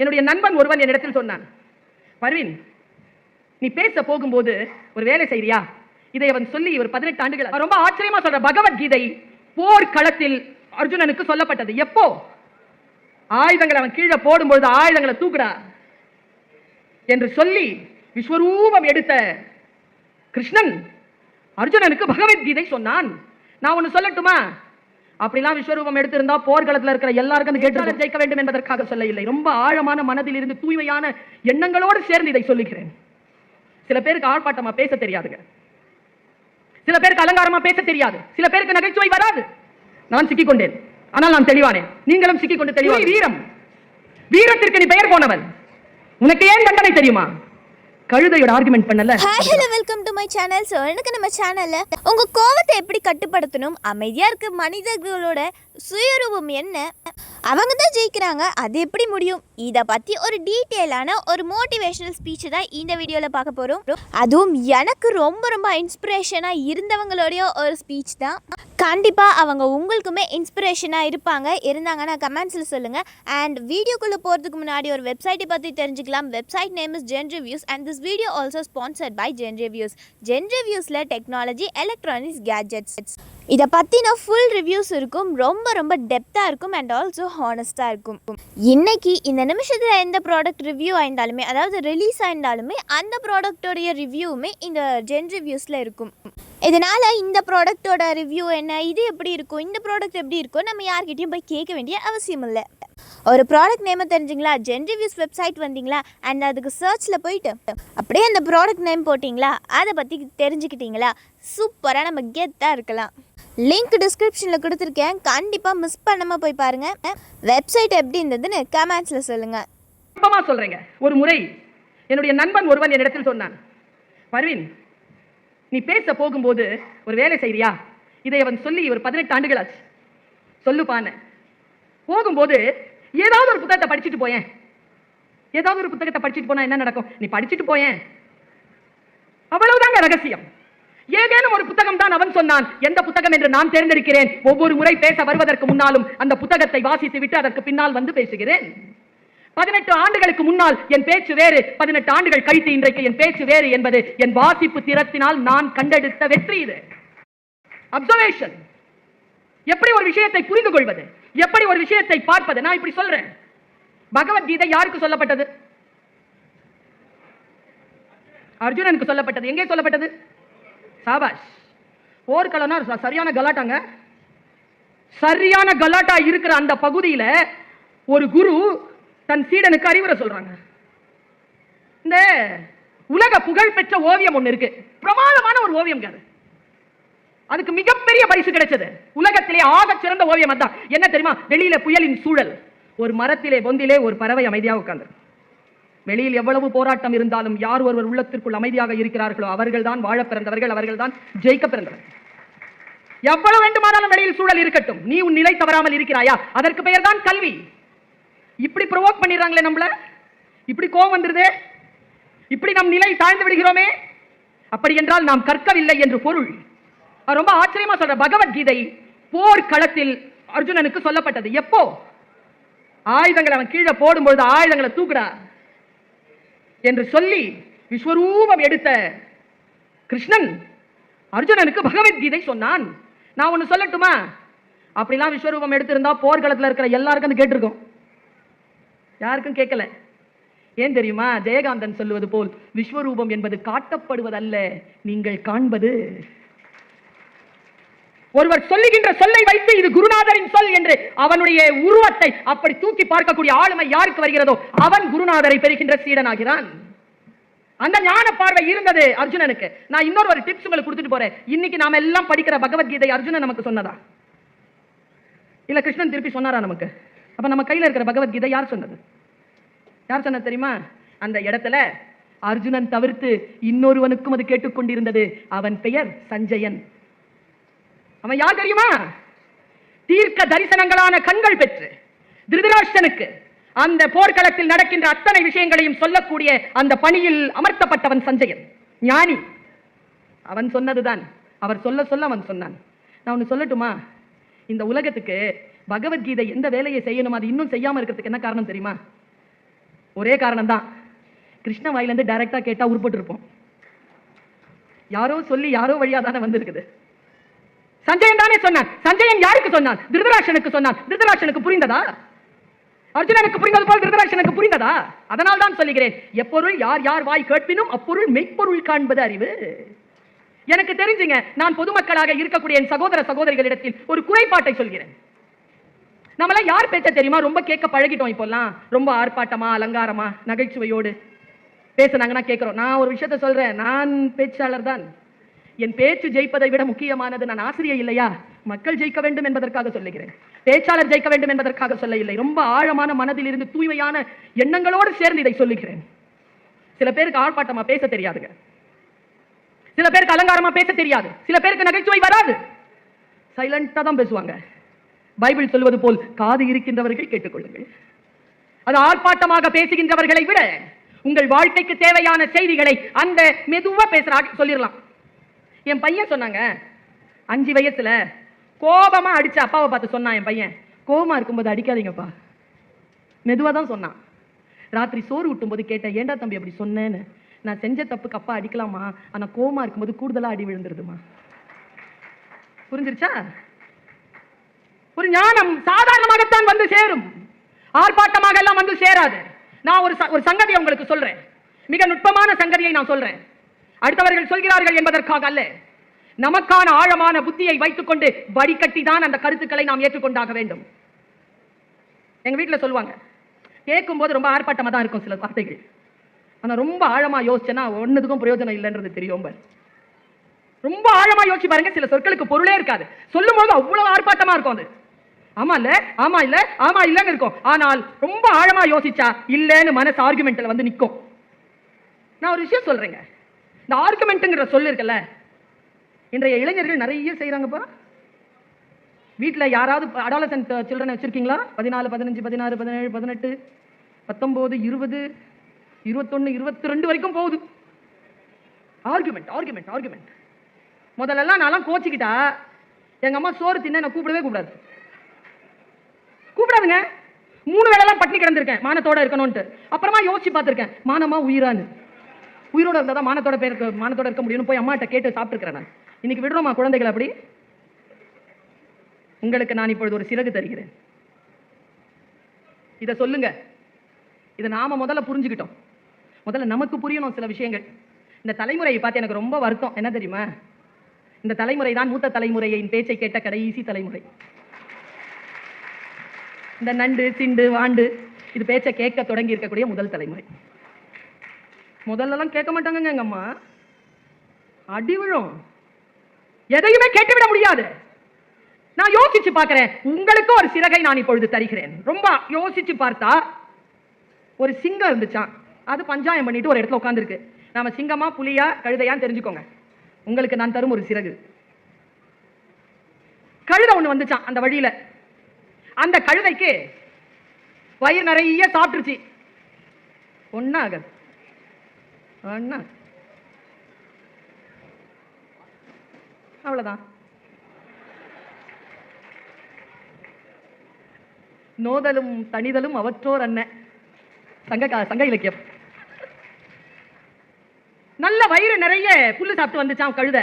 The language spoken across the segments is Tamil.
என்னுடைய நண்பன் ஒருவன் என்னிடத்தில் சொன்னான் பர்வீன் நீ பேச போகும்போது ஒரு வேலை செய்றியா? இதை அவன் சொல்லி ஒரு பதினெட்டு ஆண்டுகள் அவன் ரொம்ப ஆச்சரியமா சொல்ற பகவத்கீதை போர்க்களத்தில் அர்ஜுனனுக்கு சொல்லப்பட்டது. எப்போ? ஆயுதங்களை அவன் கீழே போடும்பொழுது ஆயுதங்களை தூக்குடா என்று சொல்லி விஸ்வரூபம் எடுத்த கிருஷ்ணன் அர்ஜுனனுக்கு பகவத்கீதை சொன்னான். நான் ஒன்னு சொல்லட்டுமா? அப்படிலாம் விஸ்வரூபம் எடுத்திருந்தா போர்க்களத்துல இருக்கிற எல்லாருக்கும் அந்த ஜெயிக்க வேண்டும் என்பதற்காக சொல்ல இல்லை ரொம்ப ஆழமான மனதில் இருந்து தூய்மையான எண்ணங்களோடு சேர்ந்து இதை சொல்லுகிறேன். சில பேருக்கு ஆர்ப்பாட்டமா பேச தெரியாதுங்க. சில பேருக்கு அலங்காரமா பேச தெரியாது. சில பேருக்கு நகைச்சுவை வராது. நான் சிக்கிக் கொண்டேன் ஆனால் நான் தெளிவானேன். நீங்களும் சிக்கிக் கொண்டு தெளிவான வீரம். வீரத்திற்கு நீ பெயர் போனவன். உனக்கு ஏன் தண்டனை தெரியுமா? கழுதையோட ஆர்குமெண்ட் பண்ணல. Hi hello welcome to my channel so எனக்கு நம்ம சேனலில் உங்கள் கோவத்தை எப்படி கட்டுப்படுத்தணும் அமைதியாக இருக்க மனிதர்களோட சுயரூபம் என்ன அவங்க தான் ஜெயிக்கிறாங்க அது எப்படி முடியும்? இதை பற்றி ஒரு டீட்டெயிலான ஒரு மோட்டிவேஷனல் ஸ்பீச் தான் இந்த வீடியோவில் பார்க்க போகிறோம் அதுவும் எனக்கு ரொம்ப ரொம்ப இன்ஸ்பிரேஷனாக இருந்தவங்களுடைய ஒரு ஸ்பீச் தான். கண்டிப்பாக அவங்க உங்களுக்குமே இன்ஸ்பிரேஷனாக இருப்பாங்க. இருந்தாங்கன்னா கமெண்ட்ஸில் சொல்லுங்கள் அண்ட் வீடியோக்குள்ளே போகிறதுக்கு முன்னாடி ஒரு வெப்சைட்டை பற்றி தெரிஞ்சுக்கலாம். Website name is zen reviews and this video also sponsored by zen reviews zen ரிவ்யூஸில் technology electronics gadgets இதை பற்றின ஃபுல் ரிவ்யூஸ் இருக்கும். ரொம்ப ரொம்ப டெப்த்தாக இருக்கும் அண்ட் ஆல்சோ ஹானஸ்ட்டாக இருக்கும். இன்னைக்கு இந்த நிமிஷத்தில் எந்த ப்ராடக்ட் ரிவ்யூ ஆயிருந்தாலுமே அதாவது ரிலீஸ் ஆயிருந்தாலுமே அந்த ப்ராடக்டோடைய ரிவ்யூவுமே இந்த ஜென் ரிவ்யூஸில் இருக்கும். இதனால் இந்த ப்ராடக்ட்டோட ரிவ்யூ என்ன இது எப்படி இருக்கும் இந்த ப்ராடக்ட் எப்படி இருக்கும் நம்ம யார்கிட்டையும் போய் கேட்க வேண்டிய அவசியம் இல்லை ஒரு ப்ராடக்ட் நேமை தெரிஞ்சுங்களா? ஜென் ரிவ்யூஸ் வெப்சைட் வந்தீங்களா? அண்ட் அதுக்கு சர்ச்சில் போயிட்டு அப்படியே அந்த ப்ராடக்ட் நேம் போட்டிங்களா? அதை பற்றி தெரிஞ்சுக்கிட்டீங்களா? சூப்பராக நம்ம கெத்தாக இருக்கலாம். லிங்க் டிஸ்கிரிப்ஷனில் கொடுத்துருக்கேன். கண்டிப்பாக மிஸ் பண்ணாமல் போய் பாருங்கள் வெப்சைட் எப்படி இருந்ததுன்னு கமெண்ட்ஸில் சொல்லுங்கள் சுத்தமா சொல்கிறேங்க ஒரு முறை என்னுடைய நண்பன் ஒருவன் என்னிடத்தில் சொன்னான் பர்வீன் நீ பேச போகும்போது ஒரு வேலை செய்றியா? இதை அவன் சொல்லி ஒரு பதினெட்டு ஆண்டுகளாச்சு. சொல்லுப்பான்னு போகும்போது ஏதாவது ஒரு புத்தகத்தை படிச்சுட்டு போயேன். ஏதாவது ஒரு புத்தகத்தை படிச்சுட்டு போனா என்ன நடக்கும்? நீ படிச்சுட்டு போயேன். அவ்வளவுதாங்க ரகசியம். ஏதேனும் ஒரு புத்தகம் தான் அவன் சொன்னான். எந்த புத்தகம் என்று நான் தேர்ந்தெடுக்கிறேன்? ஒவ்வொரு முறை பேச வருவதற்கு முன்னாலும் அந்த புத்தகத்தை வாசித்து விட்டு அதற்கு பின்னால் வந்து பேசுகிறேன். பதினெட்டு ஆண்டுகளுக்கு முன்னால் என் பேச்சு வேறு. பதினெட்டு ஆண்டுகள் கழித்து இன்றைக்கு என் பேச்சு வேறு என்பது என் வாசிப்பு திறத்தினால் நான் கண்டெடுத்த வெற்றி இது. அப்சர்வேஷன் எப்படி ஒரு விஷயத்தை புரிந்து கொள்வது? எப்படி ஒரு விஷயத்தை பார்ப்பது? நான் இப்படி சொல்றேன். பகவத்கீதை யாருக்கு சொல்லப்பட்டது? அர்ஜுனனுக்கு சொல்லப்பட்டது. எங்கே சொல்லப்பட்டது? சாபாஷ். போர்க்களம்னா சரியான கலாட்டாங்க. சரியான கலாட்டா இருக்கிற அந்த பகுதியில ஒரு குரு தன் சீடனுக்கு அறிவுரை சொல்றாங்க. இந்த உலக புகழ் பெற்ற ஓவியம் ஒன்று இருக்கு. பிரமாதமான ஒரு ஓவியம் அது. அதுக்கு மிகப்பெரிய பரிசு கிடைச்சது. உலகத்திலே ஆக சிறந்த ஓவியம் அதான் என்ன தெரியுமா? வெளியில புயலின் சூழல். ஒரு மரத்திலே பொந்திலே ஒரு பறவை அமைதியாக உட்கார்ந்து வெளியில் எவ்வளவு போராட்டம் இருந்தாலும் யார் ஒருவர் உள்ளத்திற்குள் அமைதியாக இருக்கிறார்களோ அவர்கள் தான் வாழ பிறந்தவர்கள் அவர்கள் தான் ஜெயிக்க பிறந்தவர்கள். எவ்வளவு வேண்டுமானாலும் வெளியில் சூழல் இருக்கட்டும். நீ உன் நிலை தவறாமல் இருக்கிறாயா? அதற்கு பெயர் தான் கல்வி. இப்படி ப்ரொவோக் பண்ணிடுறாங்களே நம்மள? இப்படி கோவம் வந்துருது? இப்படி நம் நிலை தாழ்ந்து விடுகிறோமே? அப்படி என்றால் நாம் கற்கவில்லை என்று பொருள். ரொம்ப ஆச்சரியமா சொல்ற பகவத்கீதை போர்க்களத்தில் அர்ஜுனனுக்கு சொல்லப்பட்டது. எப்போ? ஆயுதங்களை அவன் கீழே போடும்பொழுது ஆயுதங்களை தூக்குடா என்று சொல்லி விஸ்வரூபம் எடுத்த கிருஷ்ணன் அர்ஜுனனுக்கு பகவத்கீதை சொன்னான். நான் ஒன்று சொல்லட்டுமா? அப்படிலாம் விஸ்வரூபம் எடுத்திருந்தா போர்க்களத்தில் இருக்கிற எல்லாருக்கும் அது கேட்டிருக்கோம். யாருக்கும் கேட்கல. ஏன் தெரியுமா? ஜெயகாந்தன் சொல்லுவது போல் விஸ்வரூபம் என்பது காட்டப்படுவதல்ல நீங்கள் காண்பது. ஒருவர் சொல்லுகின்ற சொல்லை வைத்து இது குருநாதரின் சொல் என்று அவனுடைய உருவத்தை அப்படி தூக்கி பார்க்கக்கூடிய ஆளுமை யாருக்கு வருகிறதோ அவன் குருநாதரை பெறுகின்ற சீடனாகிறான். அந்த ஞான பார்வை இருந்தது அர்ஜுனனுக்கு. நான் இன்னொரு ஒரு டிப்ஸ் உங்களுக்கு கொடுத்துட்டு போறேன். இன்னைக்கு நாம எல்லாம் படிக்கிற பகவத்கீதை அர்ஜுனன் நமக்கு சொன்னதா? இல்ல கிருஷ்ணன் திருப்பி சொன்னாரா நமக்கு? அப்ப நம்ம கையில இருக்கிற பகவத்கீதை யார் சொன்னது? யார் சொன்னது தெரியுமா? அந்த இடத்துல அர்ஜுனன் தவிர்த்து இன்னொருவனுக்கும் அது கேட்டுக்கொண்டிருந்தது. அவன் பெயர் சஞ்சயன். அவன் யார் தெரியுமா? தீர்க்க தரிசனங்களான கண்கள் பெற்று திருதராஷ்டனுக்கு அந்த போர்க்களத்தில் நடக்கின்ற அத்தனை விஷயங்களையும் சொல்லக்கூடிய அந்த பணியில் அமர்த்தப்பட்டவன் சஞ்சயன். ஞானி. அவன் சொன்னதுதான். அவர் சொல்ல சொல்ல அவன் சொன்னான். நான் ஒன்னு சொல்லட்டுமா? இந்த உலகத்துக்கு பகவத்கீதை எந்த வேலையை செய்யணும் அது இன்னும் செய்யாமல் இருக்கிறதுக்கு என்ன காரணம் தெரியுமா? ஒரே காரணம் தான் கிருஷ்ண வாயிலேருந்து டைரெக்டாக கேட்டா உருப்பட்டு இருப்போம் யாரோ சொல்லி யாரோ வழியாக தானே வந்திருக்குது. சஞ்சயன் தானே சொன்னான். சஞ்சயன் யாருக்கு சொன்னான்? திருதராஷனுக்கு சொன்னான். திருதராஷனுக்கு புரிந்ததா? அர்ஜுனனுக்கு புரிந்தது போல் திருதராஷனுக்கு புரிந்ததா? அதனால் தான் சொல்லுகிறேன். எப்பொருள் யார் யார் வாய் கேட்பினும் அப்பொருள் மெய்ப்பொருள் காண்பது அறிவு. எனக்கு தெரிஞ்சுங்க நான் பொதுமக்களாக இருக்கக்கூடிய என் சகோதர சகோதரிகளிடத்தில் ஒரு குறைபாட்டை சொல்கிறேன். நம்மளாம் யார் பேச்ச தெரியுமா? ரொம்ப கேட்க பழகிட்டோம் இப்போல்லாம். ரொம்ப ஆர்ப்பாட்டமா அலங்காரமா நகைச்சுவையோடு பேசுனாங்கன்னா கேட்குறோம். நான் ஒரு விஷயத்த சொல்றேன். நான் பேச்சாளர் தான். என் பேச்சு ஜெயிப்பதை விட முக்கியமானது நான் ஆசிரியர் இல்லையா? மக்கள் ஜெயிக்க வேண்டும் என்பதற்காக சொல்லுகிறேன். பேச்சாளர் ஜெயிக்க வேண்டும் என்பதற்காக சொல்ல இல்லை ரொம்ப ஆழமான மனதில் இருந்து தூய்மையான எண்ணங்களோடு சேர்ந்து இதை சொல்லுகிறேன். சில பேருக்கு ஆர்ப்பாட்டமா பேச தெரியாதுங்க. சில பேருக்கு அலங்காரமா பேச தெரியாது. சில பேருக்கு நகைச்சுவை வராது. சைலண்டா தான் பேசுவாங்க. பைபிள் சொல்வது போல் காது இருக்கின்றவர்கள் கேட்டுக்கொள்ளுங்கள். அது ஆர்ப்பாட்டமாக பேசுகின்றவர்களை விட உங்கள் வாழ்க்கைக்கு தேவையான செய்திகளை அந்த மெதுவா பேசுறாங்க சொல்லிடலாம். என் பையன் சொன்னாங்க. அஞ்சு வயசுல கோபமா அடிச்ச அப்பாவை பார்த்து சொன்னான் என் பையன். கோபமா இருக்கும்போது அடிக்காதீங்கப்பா. மெதுவா தான் சொன்னான். ராத்திரி சோறு ஊட்டும்போது கேட்டேன் ஏன்டா தம்பி அப்படி சொன்னேன்னு? நான் செஞ்ச தப்புக்கு அப்பா அடிக்கலாமா? ஆனா கோவமா இருக்கும்போது கூடுதலா அடி விழுந்துருதுமா? புரிஞ்சிருச்சா? ஒரு ஞானம் சாதாரணமாகத்தான் வந்து சேரும். ஆர்ப்பாட்டமாக எல்லாம் வந்து சேராது. நான் ஒரு ச- ஒரு சங்கதியை உங்களுக்கு சொல்றேன். மிக நுட்பமான சங்கதியை நான் சொல்றேன். அடுத்தவர்கள் சொல்கிறார்கள் என்பதற்காக அல்ல. நமக்கான ஆழமான புத்தியை வைத்துக்கொண்டு வடிகட்டி தான் அந்த கருத்துக்களை நாம் ஏற்றுக்கொண்டாக வேண்டும். எங்க வீட்டில் சொல்லுவாங்க கேட்கும்போது ரொம்ப ஆர்ப்பாட்டமாக தான் இருக்கும் சில வார்த்தைகள். ஆனால் ரொம்ப ஆழமாக யோசிச்சேன்னா ஒண்ணுத்துக்கும் பிரயோஜனம் இல்லைன்றது தெரியும் ரொம்ப ஆழமாக யோசிச்சு பாருங்க சில சொற்களுக்கு பொருளே இருக்காது. சொல்லும் போது அவ்வளோ ஆர்ப்பாட்டமாக இருக்கும் அது. ஆமா இல்ல? ஆமா இல்ல? ஆமா இல்லன்னு இருக்கும். ஆனால் ரொம்ப ஆழமா யோசிச்சா இல்லைன்னு மனசு ஆர்குமெண்ட்ல வந்து நிற்கும் நான் ஒரு விஷயம் சொல்றேங்க. இந்த ஆர்குமெண்ட்டுங்கிற சொல் இருக்குல்ல? இன்றைய இளைஞர்கள் நிறைய செய்றாங்கப்பா வீட்டில் யாராவது அடாலசன்ட் சில்ட்ரன் வச்சிருக்கீங்களா? பதினாலு பதினஞ்சு பதினாறு பதினேழு பதினெட்டு பத்தொம்போது இருபது இருபத்தொன்னு இருபத்தி ரெண்டு வரைக்கும் போகுது. ஆர்குமெண்ட் ஆர்குமெண்ட் ஆர்குமெண்ட் முதல்லலாம் நான்லாம் கோச்சிக்கிட்டா எங்க அம்மா சோறு தின்ன நான் கூப்பிடவே கூடாது கூப்பிடாதுங்க. மூணு வேளைலாம் பட்டினி கிடந்திருக்கேன். மானத்தோட இருக்கணும்ன்ட்டு. அப்புறமா யோசிச்சு பார்த்துருக்கேன். மானமா உயிரான்னு. உயிரோட இருந்தால் தான் மானத்தோட பேருக்கு மானத்தோட இருக்க முடியும்னு போய் அம்மாட்ட கேட்டு சாப்பிட்டுருக்கிறேன் நான். இன்னைக்கு விடுறோமா குழந்தைகள் அப்படி? உங்களுக்கு நான் இப்பொழுது ஒரு சிறகு தருகிறேன். இதை சொல்லுங்க. இதை நாம முதல்ல புரிஞ்சுக்கிட்டோம். முதல்ல நமக்கு புரியணும் சில விஷயங்கள். இந்த தலைமுறையை பார்த்து எனக்கு ரொம்ப வருத்தம். என்ன தெரியுமா? இந்த தலைமுறை தான் மூத்த தலைமுறையின் பேச்சை கேட்ட கடைசி தலைமுறை. இந்த நண்டு திண்டு வாண்டு இது பேச்சை கேட்க தொடங்கி இருக்கக்கூடிய முதல் தலைமுறை. முதல்லலாம் கேட்க மாட்டாங்கங்க எங்க அம்மா. அடி விழும். எதையுமே கேட்டுவிட முடியாது. நான் யோசிச்சு பார்க்கிறேன். உங்களுக்கு ஒரு சிறகை நான் இப்பொழுது தருகிறேன். ரொம்ப யோசிச்சு பார்த்தா ஒரு சிங்கம் இருந்துச்சான் அது பஞ்சாயம் பண்ணிட்டு ஒரு இடத்துல உட்காந்துருக்கு நாம சிங்கமா புலியா கழுதையான்னு தெரிஞ்சுக்கோங்க. உங்களுக்கு நான் தரும் ஒரு சிறகு. கழுதை ஒண்ணு வந்துச்சான் அந்த வழியில. அந்த கழுதைக்கு வயிறு நிறைய சாப்பிட்டுருச்சு. ஒன்னா ஆகாது வேணா அவ்வளோதான் நோதலும் தனிதலும் அவற்றோர் அண்ணன் சங்க சங்க இலக்கியம். நல்ல வயிறு நிறைய புல்லு சாப்பிட்டு வந்துச்சான் கழுதை.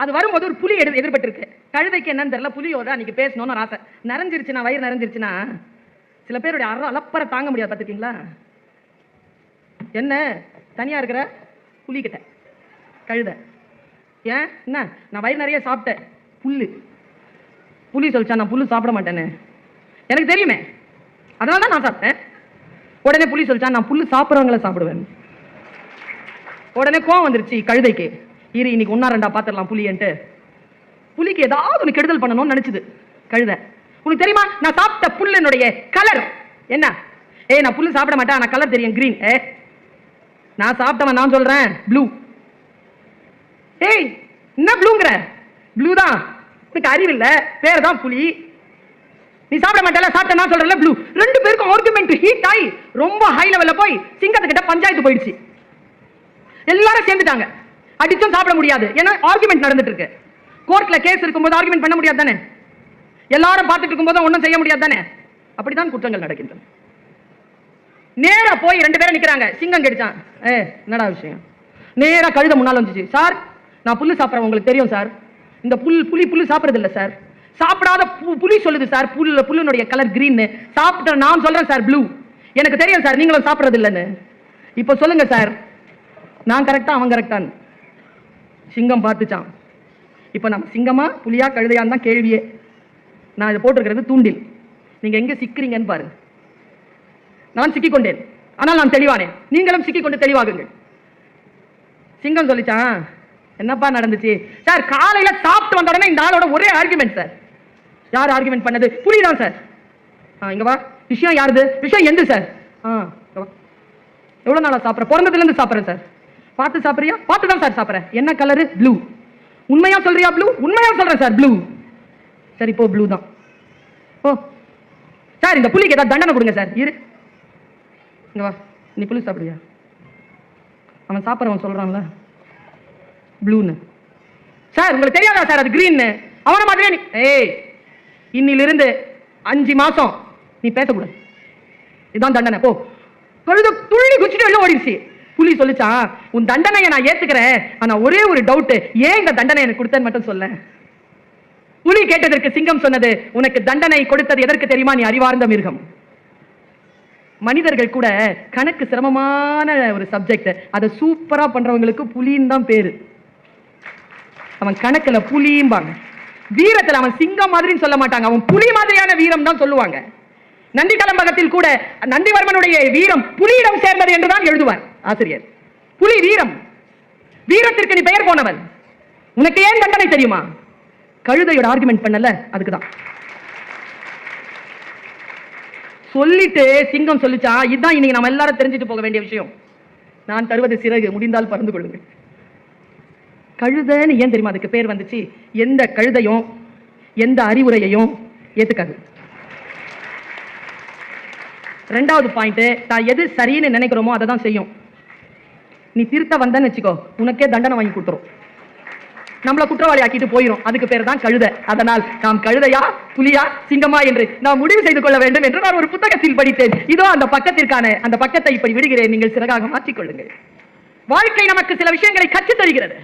அது வரும்போது ஒரு புலி எடு எதிர்பட்டிருக்கு. கழுதைக்கு என்னன்னு தெரியல புலியோட அன்னைக்கு பேசணும்னு ஒரு ஆசை. நிறைஞ்சிருச்சுன்னா வயிறு நிறைஞ்சிருச்சுன்னா சில பேருடைய அற அலப்பறை தாங்க முடியாது பார்த்துருக்கீங்களா? என்ன? தனியா இருக்கிற? புலிகிட்ட கழுத. ஏன்? என்ன? நான் வயிறு நிறைய சாப்பிட்டேன். புல்லு. புலி சொல்லிச்சா நான் புல்லு சாப்பிட மாட்டேன்னு. எனக்கு தெரியுமே. அதனால தான் நான் சாப்பிட்டேன். உடனே புலி சொல்லிச்சா நான் புல்லு சாப்பிட்றவங்கள சாப்பிடுவேன். உடனே கோவம் வந்துருச்சு கழுதைக்கு. இரு இன்னைக்கு ஒன்னா ரெண்டா பாத்திரலாம் புளியன்ட்டு புலிக்கு ஏதாவது ஒன்று கெடுதல் பண்ணணும்னு நினைச்சுது கழுதை. உனக்கு தெரியுமா? நான் சாப்பிட்ட என்னுடைய கலர் என்ன? ஏய் நான் புல்லு சாப்பிட மாட்டேன் ஆனால் கலர் தெரியும் கிரீன் ஏ நான் சாப்பிட்டவன் நான் சொல்றேன். ப்ளூ ஏய் என்ன ப்ளூங்கிற ப்ளூ தான். உனக்கு அறிவில்ல பேர் தான் புலி. நீ சாப்பிட மாட்டல சாப்பிட்ட நான் சொல்றேன்ல ப்ளூ ரெண்டு பேருக்கும் ஆர்குமெண்ட் ஹீட் ஆகி ரொம்ப ஹை லெவலில் போய் சிங்கத்துக்கிட்ட பஞ்சாயத்து போயிடுச்சு. எல்லாரும் சேர்ந்துட்டாங்க. அடிச்சும் சாப்பிட முடியாது. ஏன்னா ஆர்குமெண்ட் நடந்துட்டு இருக்கு கோர்ட்ல கேஸ் இருக்கும்போது ஆர்குமெண்ட் பண்ண முடியாது தானே? எல்லாரும் பார்த்துட்டு இருக்கும்போது ஒன்றும் செய்ய முடியாது தானே? அப்படிதான் குற்றங்கள் நடக்கின்றன. நேரா போய் ரெண்டு பேரும் நிக்கிறாங்க. சிங்கம் கடிச்சான். ஏ என்னடா விஷயம்? நேரா கழுத முன்னால வந்துச்சு. சார் நான் புல்லு சாப்பிட்றேன். உங்களுக்கு தெரியும் சார். இந்த புல் புலி புல்லு சாப்பிட்றது இல்லை சார். சாப்பிடாத பு- புலி சொல்லுது சார். புல்ல புல்லுனுடைய கலர் கிரீன் சாப்பிட்ட நான் சொல்றேன் சார் ப்ளூ எனக்கு தெரியும் சார். நீங்களும் சாப்பிட்றது இல்லைன்னு இப்போ சொல்லுங்க சார். நான் கரெக்டா அவன் கரெக்டான்னு சிங்கம் பார்த்துச்சான் இப்போ நம்ம சிங்கமா புலியா கழுதையான்னு தான் கேள்வியே. நான் இதை போட்டிருக்கிறது தூண்டில். நீங்கள் எங்கே சிக்கிறீங்கன்னு பாருங்க. நான் சிக்கிக்கொண்டேன். ஆனால் நான் தெளிவானேன். நீங்களும் சிக்கிக்கொண்டு தெளிவாகுங்கள். சிங்கம் சொல்லிச்சான் என்னப்பா நடந்துச்சு? சார் காலையில சாப்பிட்டு வந்த உடனே இந்த ஆளோட ஒரே ஆர்குமெண்ட் சார். யார் ஆர்குமெண்ட் பண்ணது? புரியுதான் சார். ஆ இங்க வா. விஷயம் யாருது? விஷயம் எந்த சார்? ஆ எவ்வளோ நாளாக சாப்பிட்றேன் நாளா சாப்பிட்ற? சாப்பிட்றேன் சார். பார்த்து சாப்பிட்றியா? பார்த்து தான் சார் சாப்பிட்றேன். என்ன கலரு ப்ளூ உண்மையாக சொல்கிறியா ப்ளூ உண்மையாக சொல்கிறேன் சார் ப்ளூ சரி இப்போது ப்ளூ தான். ஓ சார் இந்த புலிக்கு ஏதாவது தண்டனை கொடுங்க சார். இரு. இங்கே வா. நீ புளி சாப்பிடுறியா? அவன் சாப்பிட்றவன் சொல்கிறான்ல ப்ளூன்னு சார் உங்களுக்கு தெரியாதா சார் அது க்ரீன்னு அவனை மாதிரியே நீ ஏய் இன்னிலிருந்து அஞ்சு மாதம் நீ பேசக்கூடாது. இதுதான் தண்டனை. போ. கழுத துள்ளி குச்சிட்டு வெளில ஓடிடுச்சு. புலி சொல்லிச்சான் உன் தண்டனையை நான் ஏத்துக்கிறேன். ஆனா ஒரே ஒரு டவுட் ஏன் இந்த தண்டனை எனக்கு கொடுத்தேன்னு மட்டும் சொல்ல. புலி கேட்டதற்கு சிங்கம் சொன்னது உனக்கு தண்டனை கொடுத்தது எதற்கு தெரியுமா? நீ அறிவார்ந்த மிருகம். மனிதர்கள் கூட கணக்கு சிரமமான ஒரு சப்ஜெக்ட் அதை சூப்பரா பண்றவங்களுக்கு புலின்னு தான் பேரு. அவன் கணக்குல புலியும்பாங்க வீரத்துல அவன் சிங்கம் மாதிரின்னு சொல்ல மாட்டாங்க. அவன் புலி மாதிரியான வீரம் தான் சொல்லுவாங்க. நந்தி கலம்பகத்தில் கூட நந்திவர்மனுடைய வீரம் புலியிடம் சேர்ந்தது என்றுதான் எழுதுவார் ஆசிரியர். புலி வீரம். வீரத்திற்கு நீ பெயர் போனவன். உனக்கு ஏன் தண்டனை தெரியுமா? கழுதையோட ஆர்குமெண்ட் பண்ணல? அதுக்குதான் தான் சொல்லிட்டு சிங்கம் சொல்லிச்சா இதுதான் இன்னைக்கு நம்ம எல்லாரும் தெரிஞ்சுட்டு போக வேண்டிய விஷயம். நான் தருவது சிறகு முடிந்தால் பறந்து கொள்ளுங்கள். கழுதைன்னு ஏன் தெரியுமா அதுக்கு பேர் வந்துச்சு? எந்த கழுதையும் எந்த அறிவுரையையும் ஏத்துக்காது. ரெண்டாவது பாயிண்ட் தான் எது சரின்னு நினைக்கிறோமோ அதை தான் செய்யும். நீ திருத்த வந்தன்னு வச்சுக்கோ உனக்கே தண்டனை வாங்கி கொடுத்துரும். நம்மள குற்றவாளி ஆக்கிட்டு போயிரும். அதுக்கு பேர் தான் கழுத. அதனால் நாம் கழுதையா புலியா சிங்கமா என்று நாம் முடிவு செய்து கொள்ள வேண்டும் என்று நான் ஒரு புத்தகத்தில் படித்தேன். இதோ அந்த பக்கத்திற்கான அந்த பக்கத்தை இப்படி விடுகிறேன். நீங்கள் சிறகாக மாற்றிக்கொள்ளுங்கள். வாழ்க்கை நமக்கு சில விஷயங்களை கற்றுத் தருகிறது